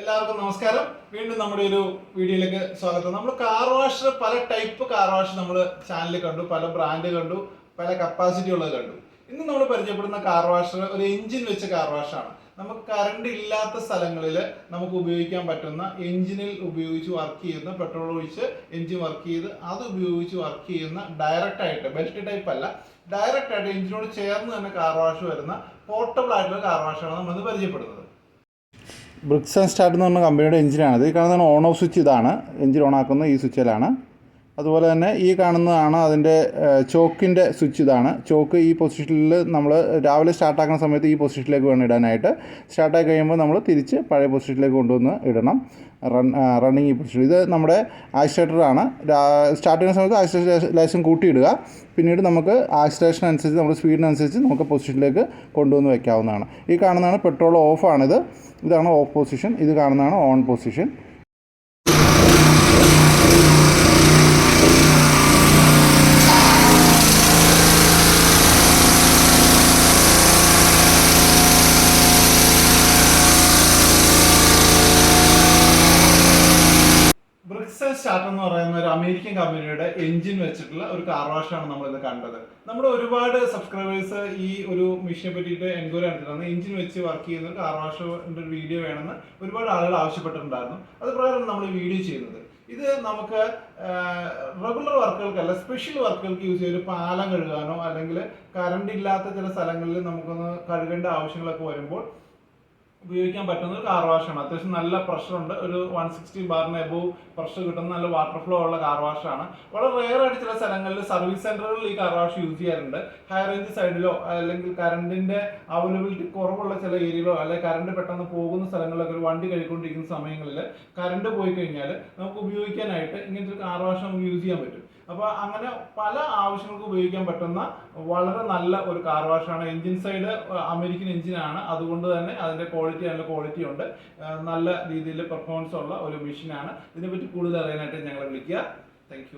എല്ലാവർക്കും നമസ്കാരം. വീണ്ടും നമ്മുടെ ഒരു വീഡിയോയിലേക്ക് സ്വാഗതം. നമ്മൾ കാർ വാഷ് പല ടൈപ്പ് കാർ വാഷ് നമ്മൾ ചാനലിൽ കണ്ടു പല ബ്രാൻഡ് കണ്ടു പല കപ്പാസിറ്റി ഉള്ളത് കണ്ടു. ഇന്ന് നമ്മൾ പരിചയപ്പെടുന്ന കാർ വാഷർ ഒരു എഞ്ചിൻ വെച്ച കാർ വാഷാണ് നമുക്ക് കറണ്ട് ഇല്ലാത്ത സ്ഥലങ്ങളിൽ നമുക്ക് ഉപയോഗിക്കാൻ പറ്റുന്ന എഞ്ചിനിൽ ഉപയോഗിച്ച് വർക്ക് ചെയ്യുന്ന പെട്രോൾ ഒഴിച്ച് എഞ്ചിൻ വർക്ക് ചെയ്ത് അത് ഉപയോഗിച്ച് വർക്ക് ചെയ്യുന്ന ഡയറക്റ്റ് ആയിട്ട് ബെൽറ്റ് ടൈപ്പ് അല്ല ഡയറക്റ്റ് ആയിട്ട് എഞ്ചിനോട് ചേർന്ന് തന്നെ കാർ വാഷ് വരുന്ന പോർട്ടബിൾ ആയിട്ടുള്ള കാർ വാഷാണ് നമ്മൾ പരിചയപ്പെടുന്നത്. ബ്രിക്സ് ആൻഡ് സ്റ്റാർട്ട് എന്ന് പറഞ്ഞ കമ്പനിയുടെ എഞ്ചിനാണ് ഇത് കാണുന്ന ഓൺ ഓഫ് സ്വിച്ച് ഇതാണ്. എഞ്ചിൻ ഓൺ ആക്കുന്ന ഈ സ്വിച്ചിലാണ്. അതുപോലെ തന്നെ ഈ കാണുന്നതാണ് അതിന്റെ ചോക്കിന്റെ സ്വിച്ച് ഇതാണ്. ചോക്ക് ഈ പൊസിഷനിൽ നമ്മൾ രാവിലെ സ്റ്റാർട്ടാക്കുന്ന സമയത്ത് ഈ പൊസിഷനിലേക്ക് വേണം ഇടാനായിട്ട്. സ്റ്റാർട്ടായി കഴിയുമ്പോൾ നമ്മൾ തിരിച്ച് പഴയ പൊസിഷനിലേക്ക് കൊണ്ടുവന്ന് ഇടണം. റൺ റണ്ണിങ് ഈ പൊസിഷൻ ഇത് നമ്മുടെ ആക്സിലേറ്ററാണ്. സ്റ്റാർട്ട് ചെയ്യുന്ന സമയത്ത് ആക്സിലേഷൻ കൂട്ടിയിടുക. പിന്നീട് നമുക്ക് ആക്സിലേഷൻ അനുസരിച്ച് നമ്മുടെ സ്പീഡിനനുസരിച്ച് നമുക്ക് പൊസിഷനിലേക്ക് കൊണ്ടുവന്ന് വയ്ക്കാവുന്നതാണ് ഈ കാണുന്നതാണ് പെട്രോൾ ഓഫാണിത്. ഇതാണ് ഓഫ് പൊസിഷൻ. ഇത് കാണുന്നതാണ് on position Briggs and start എന്ന് പറയുന്ന ഒരു അമേരിക്കൻ കമ്പനിയുടെ എഞ്ചിൻ വെച്ചിട്ടുള്ള ഒരു കാർ വാഷാണ് നമ്മൾ ഇത് കണ്ടത്. നമ്മുടെ ഒരുപാട് സബ്സ്ക്രൈബേഴ്സ് ഈ ഒരു മെഷീനെ പറ്റിയിട്ട് എൻക്വയറി നടത്തിയിട്ടുണ്ട് എഞ്ചിൻ വെച്ച് വർക്ക് ചെയ്യുന്ന ഒരു കാർ വാഷിന്റെ ഒരു വീഡിയോ വേണമെന്ന് ഒരുപാട് ആളുകൾ ആവശ്യപ്പെട്ടിട്ടുണ്ടായിരുന്നു. അത് പ്രകാരം നമ്മൾ വീഡിയോ ചെയ്യുന്നത്. ഇത് നമുക്ക് റെഗുലർ വർക്കുകൾക്കല്ല സ്പെഷ്യൽ വർക്കുകൾക്ക് യൂസ് ഒരു പാലം കഴുകാനോ അല്ലെങ്കിൽ കറണ്ട് ഇല്ലാത്ത ചില സ്ഥലങ്ങളിൽ നമുക്കൊന്ന് കഴുകേണ്ട ആവശ്യങ്ങളൊക്കെ വരുമ്പോൾ ഉപയോഗിക്കാൻ പറ്റുന്ന ഒരു കാർ വാഷാണ് അത്യാവശ്യം നല്ല പ്രഷർ ഉണ്ട്. ഒരു വൺ സിക്സ്റ്റി ബാറിന് എബോവ് പ്രഷർ കിട്ടുന്ന നല്ല വാട്ടർ ഫ്ലോ ഉള്ള കാർ വാഷാണ് വളരെ റെയർ ആയിട്ട് ചില സ്ഥലങ്ങളിൽ സർവീസ് സെന്ററുകളിൽ ഈ കാർ വാഷ് യൂസ് ചെയ്യാറുണ്ട്. ഹൈ റേഞ്ച് സൈഡിലോ അല്ലെങ്കിൽ കറണ്ടിന്റെ അവൈലബിലിറ്റി കുറവുള്ള ചില ഏരിയയിലോ അല്ലെങ്കിൽ കറണ്ട് പെട്ടെന്ന് പോകുന്ന സ്ഥലങ്ങളിലൊക്കെ ഒരു വണ്ടി കഴിക്കൊണ്ടിരിക്കുന്ന സമയങ്ങളിൽ കറണ്ട് പോയി കഴിഞ്ഞാൽ നമുക്ക് ഉപയോഗിക്കാനായിട്ട് ഇങ്ങനത്തെ ഒരു കാർ വാഷ് നമുക്ക് യൂസ് ചെയ്യാൻ പറ്റും. അപ്പോൾ അങ്ങനെ പല ആവശ്യങ്ങൾക്ക് ഉപയോഗിക്കാൻ പറ്റുന്ന വളരെ നല്ല ഒരു കാർ വാഷാണ് എഞ്ചിൻ സൈഡ് അമേരിക്കൻ എഞ്ചിനാണ് അതുകൊണ്ട് തന്നെ അതിന്റെ ക്വാളിറ്റി നല്ല ക്വാളിറ്റി ഉണ്ട്. നല്ല രീതിയിൽ പെർഫോമൻസ് ഉള്ള ഒരു മെഷീനാണ് ഇതിനെപ്പറ്റി കൂടുതൽ അറിയാനായിട്ട് ഞങ്ങളെ വിളിക്കുക. താങ്ക്